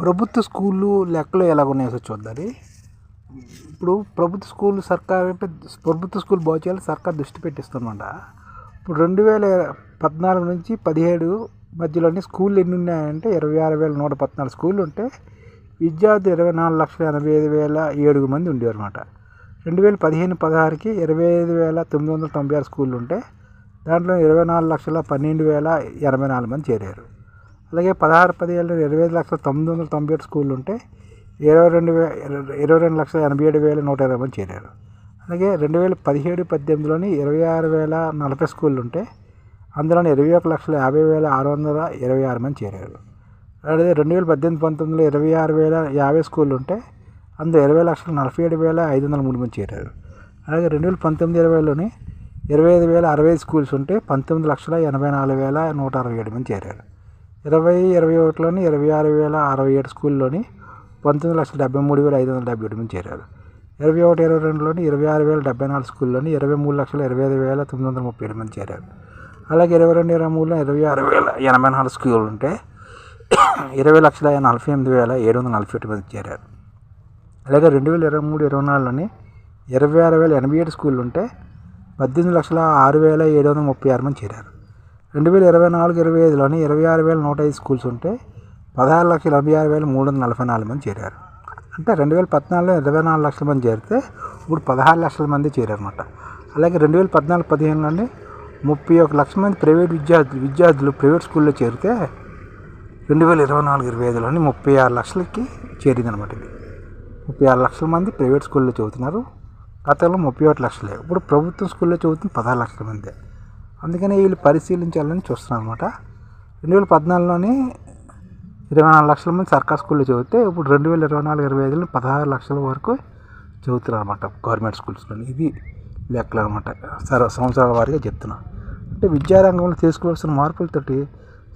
ప్రభుత్వ స్కూళ్ళు లెక్కలు ఎలాగ ఉన్నాయో చూద్దాం ఇప్పుడు ప్రభుత్వ స్కూల్ సర్కార్ అంటే ప్రభుత్వ స్కూల్ బాగు చేయాలి సర్కార్ దృష్టి పెట్టిస్తుందన్నమాట. ఇప్పుడు రెండు వేల పద్నాలుగు నుంచి పదిహేడు మధ్యలోనే స్కూళ్ళు ఎన్ని ఉన్నాయంటే ఇరవై ఆరు వేల నూట పద్నాలుగు స్కూళ్ళు ఉంటే విద్యార్థులు ఇరవై నాలుగు లక్షల ఎనభై ఐదు వేల ఏడుగు మంది ఉండేవారనమాట రెండు వేల పదిహేను పదహారుకి ఇరవై ఐదు వేల తొమ్మిది వందల తొంభై ఆరు స్కూళ్ళు ఉంటే దాంట్లో ఇరవై నాలుగు లక్షల పన్నెండు వేల ఎనభై నాలుగు మంది చేరారు. అలాగే పదహారు పదిహేడు ఇరవై ఐదు లక్షల తొమ్మిది వందల తొంభై ఏడు స్కూళ్ళు ఉంటే ఇరవై రెండు వే ఇరవై రెండు లక్షల ఎనభై ఏడు వేల నూట ఇరవై మంది చేరారు. అలాగే రెండు వేల పదిహేడు పద్దెనిమిదిలోని ఇరవై ఆరు వేల నలభై స్కూళ్ళు ఉంటే అందులోని ఇరవై ఒక లక్షల యాభై వేల ఆరు వందల ఇరవై ఆరు మంది చేరారు. అలాగే రెండు వేల పద్దెనిమిది పంతొమ్మిదిలో ఇరవై ఆరు వేల యాభై స్కూళ్ళు ఉంటే అందులో ఇరవై లక్షల నలభై ఏడు వేల ఐదు వందల మూడు మంది చేరారు. అలాగే రెండు వేల పంతొమ్మిది ఇరవైలోని ఇరవై ఐదు వేల అరవై స్కూల్స్ ఉంటే పంతొమ్మిది లక్షల ఎనభై నాలుగు వేల నూట అరవై ఏడు మంది చేరారు. ఇరవై ఇరవై ఒకటిలోని ఇరవై ఆరు వేల అరవై ఏడు స్కూల్లోని పంతొమ్మిది లక్షల డెబ్బై మూడు వేల ఐదు వందల డెబ్బై ఏడు మంది చేరారు. ఇరవై ఒకటి ఇరవై రెండులోని ఇరవై ఆరు వేల డెబ్బై నాలుగు స్కూల్లోని ఇరవై మూడు లక్షల ఇరవై ఐదు వేల తొమ్మిది వందల ముప్పై ఏడు మంది చేరారు. అలాగే ఇరవై రెండు ఇరవై మూడులో ఇరవై ఆరు వేల ఎనభై నాలుగు స్కూల్ ఉంటే ఇరవై లక్షల నలభై ఎనిమిది వేల ఏడు వందల నలభై ఒకటి మంది చేరారు. అలాగే రెండు వేల ఇరవై మూడు ఇరవై నాలుగులోని ఇరవై ఆరు వేల ఎనభై ఏడు స్కూళ్ళు ఉంటే పద్దెనిమిది లక్షల ఆరు వేల ఏడు వందల ముప్పై ఆరు మంది చేరారు. రెండు వేల ఇరవై నాలుగు ఇరవై ఐదులోని ఇరవై ఆరు వేల నూట ఐదు స్కూల్స్ ఉంటే పదహారు లక్షల ఎనభై ఆరు వేల మూడు వందల నలభై నాలుగు మంది చేరారు. అంటే రెండు వేల పద్నాలుగులో ఇరవై నాలుగు లక్షల మంది చేరితే ఇప్పుడు పదహారు లక్షల మంది చేరారు అనమాట అలాగే రెండు వేల పద్నాలుగు పదిహేనులోని ముప్పై ఒక లక్షల మంది ప్రైవేట్ విద్యార్థులు విద్యార్థులు ప్రైవేట్ స్కూల్లో చేరితే రెండు వేల ఇరవై నాలుగు ఇరవై ఐదులోని ముప్పై ఆరు లక్షలకి చేరింది అనమాట ఇది. ముప్పై ఆరు లక్షల మంది ప్రైవేట్ స్కూల్లో చదువుతున్నారు. గతంలో ముప్పై ఒకటి లక్షలే. ఇప్పుడు ప్రభుత్వ స్కూల్లో చదువుతుంది పదహారు లక్షల మంది. అందుకని వీళ్ళు పరిశీలించాలని చూస్తున్నాను అనమాట రెండు వేల పద్నాలుగులోని ఇరవై నాలుగు లక్షల మంది సర్కార్ స్కూల్లో చదివితే ఇప్పుడు రెండు వేల ఇరవై నాలుగు ఇరవై ఐదులో పదహారు లక్షల వరకు చదువుతున్నారు అనమాట గవర్నమెంట్ స్కూల్స్లో ఇది లెక్కలు అనమాట సర్వ సంవత్సరాల వారిగా చెప్తున్నాను అంటే విద్యారంగంలో తీసుకోవాల్సిన మార్పులతోటి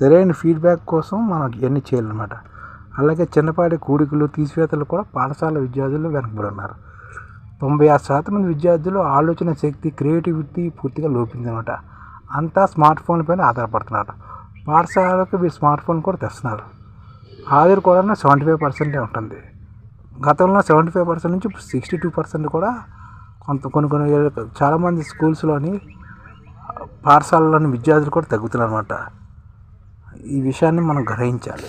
సరైన ఫీడ్బ్యాక్ కోసం మనం ఇవన్నీ చేయాలన్నమాట. అలాగే చిన్నపాటి కూడికలు తీసివేతలు కూడా పాఠశాల విద్యార్థులు వెనకబడి ఉన్నారు. తొంభై ఆరు శాతం మంది విద్యార్థులు ఆలోచన శక్తి క్రియేటివిటీ పూర్తిగా లోపిందనమాట అంతా స్మార్ట్ ఫోన్ పైన ఆధారపడుతున్నారు. పాఠశాలకు వీరు స్మార్ట్ ఫోన్ కూడా తెస్తున్నారు. హాజరు కూడా సెవెంటీ ఫైవ్ పర్సెంటే ఉంటుంది. గతంలో సెవెంటీ ఫైవ్ పర్సెంట్ నుంచి ఇప్పుడు సిక్స్టీ టూ పర్సెంట్ కూడా కొంత కొన్ని కొన్ని చాలామంది స్కూల్స్లోని పాఠశాలలోని విద్యార్థులు కూడా తగ్గుతున్నారు అనమాట ఈ విషయాన్ని మనం గ్రహించాలి.